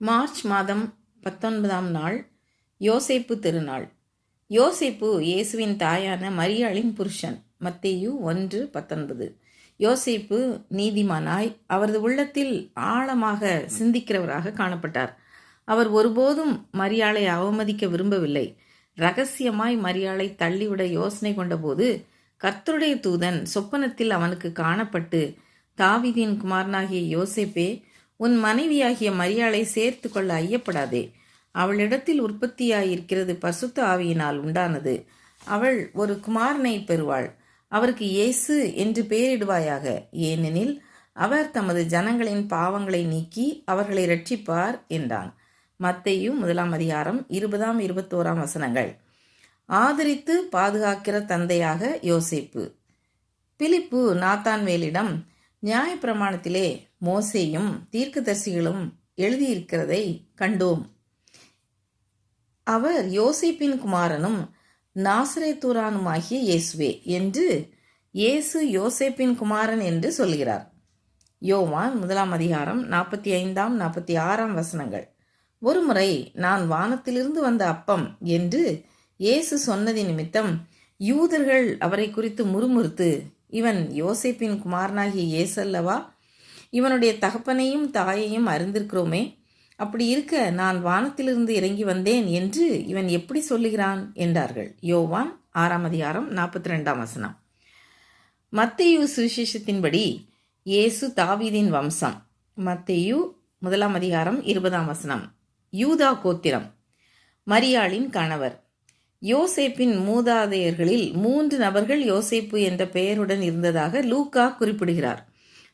March மாதம் பத்தொன்பதாம் நாள் யோசேப்பு திருநாள். யோசேப்பு இயேசுவின் தாயான மரியாளின் புருஷன். மத்தேயு ஒன்று பத்தொன்பது. யோசேப்பு நீதிமானாய் அவரது உள்ளத்தில் ஆழமாக சிந்திக்கிறவராக காணப்பட்டார். அவர் ஒருபோதும் மரியாளை அவமதிக்க விரும்பவில்லை. ரகசியமாய் மரியாளை தள்ளிவிட யோசனை கொண்டபோது கர்த்தருடைய தூதன் சொப்பனத்தில் அவனுக்கு காணப்பட்டு தாவிதின் குமாரனாகிய யோசேப்பே உன் மனைவியாகிய மரியாளை சேர்த்து கொள்ள ஐயப்படாதே. அவளிடத்தில் உற்பத்தியாயிருக்கிறது பசுத்த ஆவியினால் உண்டானது. அவள் ஒரு குமாரனை பெறுவாள். அவருக்கு இயேசு என்று பெயரிடுவாயாக. ஏனெனில் அவர் தமது ஜனங்களின் பாவங்களை நீக்கி அவர்களை ரட்சிப்பார் என்றான். மத்தையும் முதலாம் அதிகாரம் இருபதாம் இருபத்தோராம் வசனங்கள். ஆதரித்து பாதுகாக்கிற தந்தையாக யோசிப்பு. பிலிப்பு நாத்தான்வேலிடம் நியாயப்பிரமாணத்திலே மோசேயும் தீர்க்கதரிசிகளும் எழுதியிருக்கிறதை கண்டோம். அவர் யோசிப்பின் குமாரனும் நாசரேத்தூரானுமாகிய இயேசுவே என்று இயேசு யோசேப்பின் குமாரன் என்று சொல்கிறார். யோவான் முதலாம் அதிகாரம் நாற்பத்தி ஐந்தாம் நாற்பத்தி ஆறாம் வசனங்கள். ஒருமுறை நான் வானத்திலிருந்து வந்த அப்பம் என்று இயேசு சொன்னது நிமித்தம் யூதர்கள் அவரை குறித்து முறுமுறுத்து இவன் யோசிப்பின் குமாரனாகிய இயேசு அல்லவா இவனுடைய தகப்பனையும் தாயையும் அறிந்திருக்கிறோமே. அப்படி இருக்க நான் வானத்திலிருந்து இறங்கி வந்தேன் என்று இவன் எப்படி சொல்லுகிறான்? என்றார்கள். யோவான் ஆறாம் அதிகாரம் நாற்பத்தி ரெண்டாம் வசனம். மத்தையு சுவிசேஷத்தின்படி இயேசு தாவீதின் வம்சம். மத்தையு முதலாம் அதிகாரம் இருபதாம் வசனம். யூதா கோத்திரம். மரியாளின் கணவர். யோசேப்பின் மூதாதையர்களில் மூன்று நபர்கள் யோசேப்பு என்ற பெயருடன் இருந்ததாக லூக்கா குறிப்பிடுகிறார்.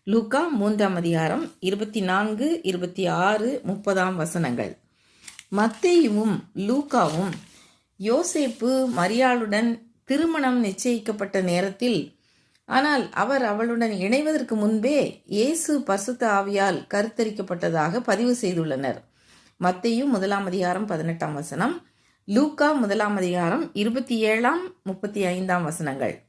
லூக்கா மூன்றாம் அதிகாரம் இருபத்தி நான்கு இருபத்தி ஆறு முப்பதாம் வசனங்கள். மத்தேயுவும் லூக்காவும் யோசேப்பு மரியாளுடன் திருமணம் நிச்சயிக்கப்பட்ட நேரத்தில் ஆனால் அவர் அவளுடன் இணைவதற்கு முன்பே இயேசு பசுத்த ஆவியால் கருத்தரிக்கப்பட்டதாக பதிவு செய்துள்ளனர். மத்தையும் முதலாம் அதிகாரம் பதினெட்டாம் வசனம் லூக்கா முதலாம் அதிகாரம் இருபத்தி ஏழாம் முப்பத்தி ஐந்தாம் வசனங்கள்.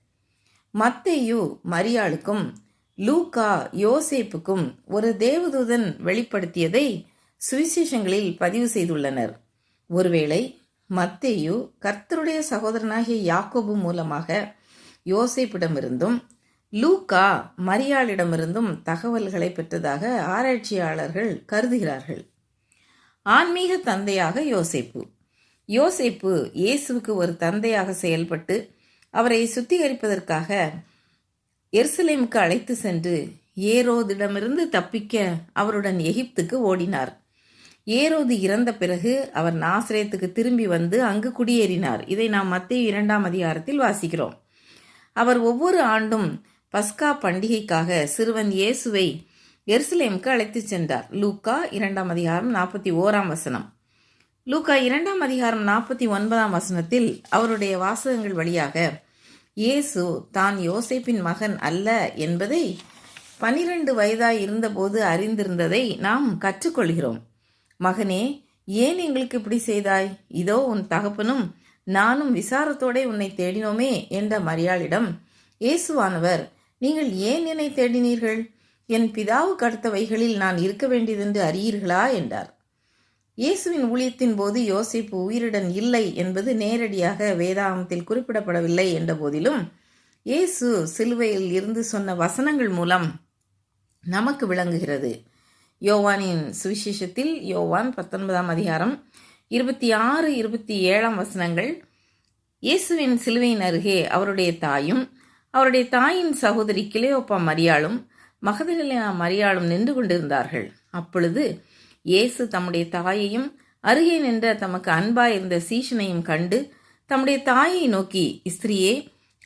மத்தேயு மரியாளுக்கும் லூக்கா யோசேப்புக்கும் ஒரு தேவதூதன் வெளிப்படுத்தியதை சுவிசேஷங்களில் பதிவு செய்துள்ளனர். ஒருவேளை மத்தேயு கர்த்தருடைய சகோதரனாகிய யாக்கோபு மூலமாக யோசேப்பிடமிருந்தும் லூக்கா மரியாளிடமிருந்தும் தகவல்களை பெற்றதாக ஆராய்ச்சியாளர்கள் கருதுகிறார்கள். ஆன்மீக தந்தையாக யோசேப்பு. யோசேப்பு இயேசுவுக்கு ஒரு தந்தையாக செயல்பட்டு அவரை சுத்திகரிப்பதற்காக எருசலேமுக்கு அழைத்து சென்று ஏரோதிடமிருந்து தப்பிக்க அவருடன் எகிப்துக்கு ஓடினார். ஏரோது இறந்த பிறகு அவர் நாசிரியத்துக்கு திரும்பி வந்து அங்கு குடியேறினார். இதை நாம் மத்திய இரண்டாம் அதிகாரத்தில் வாசிக்கிறோம். அவர் ஒவ்வொரு ஆண்டும் பஸ்கா பண்டிகைக்காக சிறுவன் இயேசுவை எருசலேமுக்கு அழைத்து சென்றார். லூக்கா இரண்டாம் அதிகாரம் நாற்பத்தி ஓராம் வசனம். லூக்கா இரண்டாம் அதிகாரம் நாற்பத்தி ஒன்பதாம் வசனத்தில் அவருடைய வாசகங்கள் வழியாக இயேசு தான் யோசேப்பின் மகன் அல்ல என்பதை பனிரெண்டு வயதாய் இருந்தபோது அறிந்திருந்ததை நாம் கற்றுக்கொள்கிறோம். மகனே ஏன் எங்களுக்கு இப்படி செய்தாய்? இதோ உன் தகப்பனும் நானும் விசாரத்தோட உன்னை தேடினோமே என்ற மரியாளிடம் இயேசுவானவர் நீங்கள் ஏன் என்னை தேடினீர்கள்? என் பிதாவுக்கு அடுத்தவைகளில் நான் இருக்க வேண்டியதென்று அறியீர்களா? என்றார். இயேசுவின் ஊழியத்தின் போது யோசிப்பு உயிருடன் இல்லை என்பது நேரடியாக வேதாகமத்தில் குறிப்பிடப்படவில்லை என்ற போதிலும் இயேசு சிலுவையில் இருந்து சொன்ன வசனங்கள் மூலம் நமக்கு விளங்குகிறது. யோவானின் சுவிசேஷத்தில் யோவான் பத்தொன்பதாம் அதிகாரம் இருபத்தி ஆறு இருபத்தி ஏழாம் வசனங்கள் இயேசுவின் சிலுவையின் அருகே அவருடைய தாயும் அவருடைய தாயின் சகோதரி கிளையோப்பா மரியாளும் மகதலினா மரியாளும் நின்று கொண்டிருந்தார்கள். அப்பொழுது இயேசு தம்முடைய தாயையும் அருகே நின்ற தமக்கு அன்பாயிருந்த சீஷனையும் கண்டு தம்முடைய தாயை நோக்கி இஸ்திரியே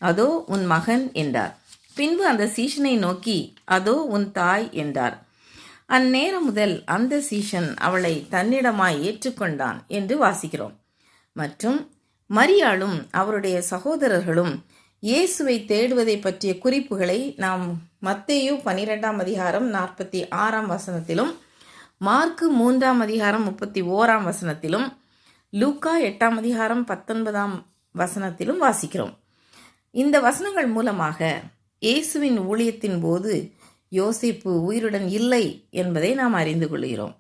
அதோ உன் மகன் என்றார். பின்பு அந்த சீஷனை நோக்கி அதோ உன் தாய் என்றார். அந்நேரம் முதல் அந்த சீஷன் அவளை தன்னிடமாய் ஏற்றுக்கொண்டான் என்று வாசிக்கிறோம். மற்றும் மரியாளும் அவருடைய சகோதரர்களும் இயேசுவை தேடுவதை பற்றிய குறிப்புகளை நாம் மத்தேயு பனிரெண்டாம் அதிகாரம் நாற்பத்தி ஆறாம் வசனத்திலும் மார்க்கு மூன்றாம் அதிகாரம் முப்பத்தி ஓராம் வசனத்திலும் லூக்கா எட்டாம் அதிகாரம் பத்தொன்பதாம் வசனத்திலும் வாசிக்கிறோம். இந்த வசனங்கள் மூலமாக இயேசுவின் ஊழியத்தின் போது யோசிப்பு உயிருடன் இல்லை என்பதை நாம் அறிந்து கொள்கிறோம்.